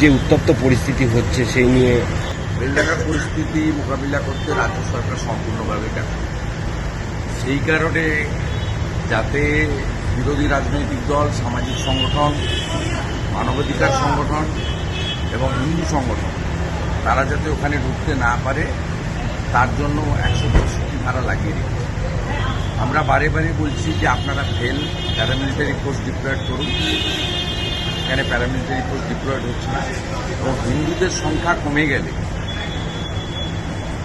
যে উত্তপ্ত পরিস্থিতি হচ্ছে সেই নিয়ে বেলডাঙ্গার পরিস্থিতি মোকাবিলা করতে রাজ্য সরকার সম্পূর্ণভাবে ব্যর্থ। সেই কারণে যাতে বিরোধী রাজনৈতিক দল, সামাজিক সংগঠন, মানবাধিকার সংগঠন এবং হিন্দু সংগঠন, তারা যাতে ওখানে ঢুকতে না পারে, তার জন্য একশো পঁয়ষট্টি ধারা লাগিয়ে দিই আমরা বারে বারে বলছি যে আপনারা ফেল প্যারামিলিটারি ফোর্স ডিপ্লয়েড করুন এখানে প্যারামিলিটারি ফোর্স ডিপ্লয়েড হচ্ছে না, এবং হিন্দুদের সংখ্যা কমে গেলে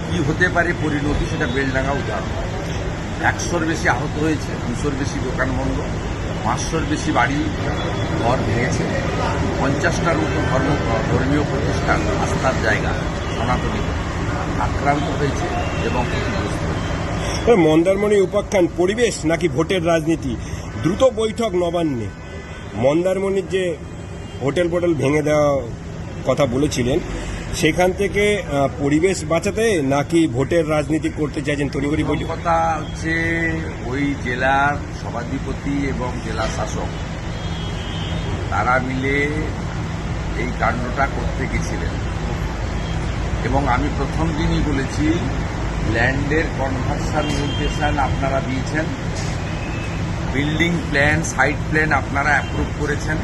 কি হতে পারে পরিণতি সেটা বেলডাঙ্গা উদাহরণ। একশোর বেশি আহত হয়েছে, দুশোর বেশি দোকান বন্ধ পাঁচশোর বেশি বাড়ি ঘর ভেঙেছে, পঞ্চাশটার মতো ধর্ম ধর্মীয় প্রতিষ্ঠান, আস্থার জায়গা, সনাতনী আক্রান্ত হয়েছে এবং ক্ষতিগ্রস্ত মন্দারমণি উপাখ্যান পরিবেশ নাকি ভোটের রাজনীতি? দ্রুত বৈঠক নবান্নে। মন্দারমণির যে হোটেল ফোটেল ভেঙে দেওয়া কথা বলেছিলেন। সেখান থেকে পরিবেশ বাঁচাতে নাকি ভোটের রাজনীতি করতে চাইছেন প্রথম বৈঠক? কথা হচ্ছে ওই জেলার সভাধিপতি এবং জেলা শাসক, তারা মিলে এই কাণ্ডটা করতে গেছিলেন। এবং আমি প্রথম দিনই বলেছি, ল্যান্ডের কনভার্সান নির্দেশন আপনারা দিয়েছেন, বিল্ডিং প্ল্যান, সাইট প্ল্যান আপনারা অ্যাপ্রুভ করেছেন।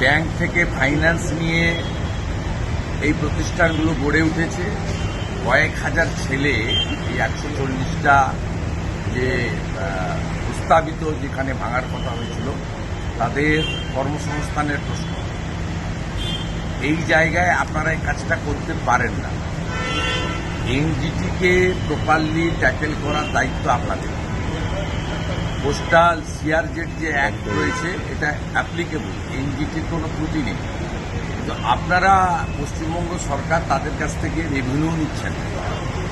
ব্যাংক থেকে ফাইন্যান্স নিয়ে এই প্রতিষ্ঠানগুলো গড়ে উঠেছে। কয়েক হাজার ছেলে, এই একশো চল্লিশটা যে প্রস্তাবিত যেখানে ভাঙার কথা হয়েছিল, তাদের কর্মসংস্থানের প্রশ্ন। এই জায়গায় আপনারা এই কাজটা করতে পারেন না। এনজিটিকে প্রপারলি ট্যাকেল করার দায়িত্ব আপনাদের। পোস্টাল সিআরজেড যে অ্যাক্ট রয়েছে, এটা অ্যাপ্লিকেবল এনজিটির কোনো ত্রুটি নেই। কিন্তু আপনারা পশ্চিমবঙ্গ সরকার তাদের কাছ থেকে রেভিনিউ নিচ্ছেন,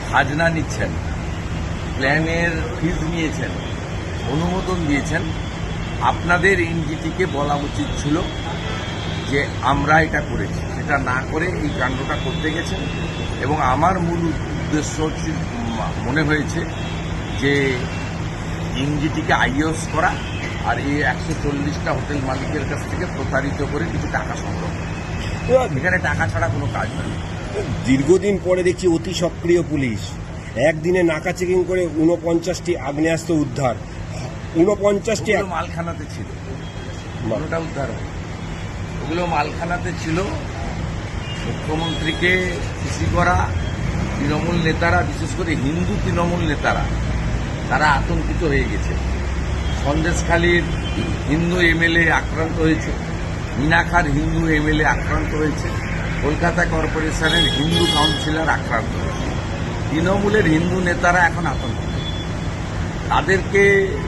খাজনা নিচ্ছেন প্ল্যানের ফিজ নিয়েছেন, অনুমোদন দিয়েছেন। আপনাদের এনজিটিকে বলা উচিত ছিল যে আমরা এটা করেছি। সেটা না করে এই কাণ্ডটা করতে গেছেন এবং আমার মূল উদ্দেশ্য মনে হয়েছে যে এনজিটিকে আইএস করা আর এই একশো চল্লিশটা হোটেল মালিকের কাছ থেকে প্রতারিত করে কিছু টাকা সংগ্রহ। এখানে টাকা ছাড়া কোনো কাজ নেই। দীর্ঘদিন পরে দেখছি অতি সক্রিয় পুলিশ। একদিনে নাকা চেকিং করে উনপঞ্চাশটি আগ্নেয়াস্ত্র উদ্ধার। উনপঞ্চাশটি মালখানাতে ছিল। কোনোটা উদ্ধার হয়। ওগুলো মালখানাতে ছিল। মুখ্যমন্ত্রীকে খুশি করা তৃণমূল নেতারা বিশেষ করে হিন্দু তৃণমূল নেতারা তারা আতঙ্কিত হয়ে গেছে। সন্দেশখালীর হিন্দু এমএলএ আক্রান্ত হয়েছে। মিনাখার হিন্দু এমএলএ আক্রান্ত হয়েছে। কলকাতা কর্পোরেশনের হিন্দু কাউন্সিলর আক্রান্ত হয়েছে। তৃণমূলের হিন্দু নেতারা এখন আতঙ্কিত তাদেরকে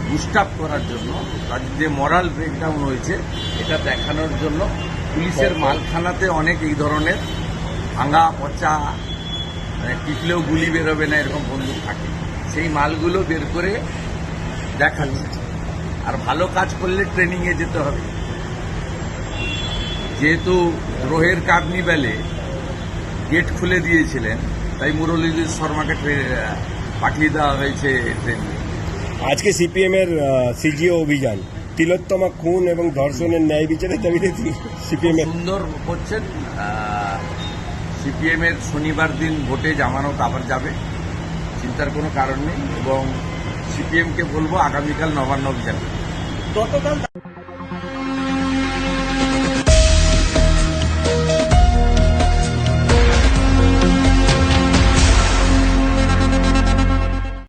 বুস্টাপ করার জন্য, তাদের যে মরাল ব্রেকডাউন হয়েছে এটা দেখানোর জন্য পুলিশের মালখানাতে অনেক এই ধরনের ভাঙা পচা মানে টিকলেও গুলি বেরোবে না, এরকম বন্দুক থাকে। সেই মালগুলো বের করে দেখাচ্ছে আর ভালো কাজ করলে ট্রেনিংয়ে যেতে হবে। যেহেতু গ্রহের কার্নিভ্যালে গেট খুলে দিয়েছিলেন তাই মুরলীধর শর্মাকে পাঠিয়ে দেওয়া হয়েছে ট্রেনিং আজকে সিপিএম এর সিজিও অভিযান। তিলোত্তমা খুন এবং ধর্ষণের ন্যায় বিচারের দাবিতে সিপিএম সুন্দর করছেন সিপিএম এর শনিবার দিন ভোটে জামানত আবার যাবে। চিন্তার কোনো কারণ নেই এবং সিপিএমকে বলব আগামীকাল নবান্ন অভিযান গতকাল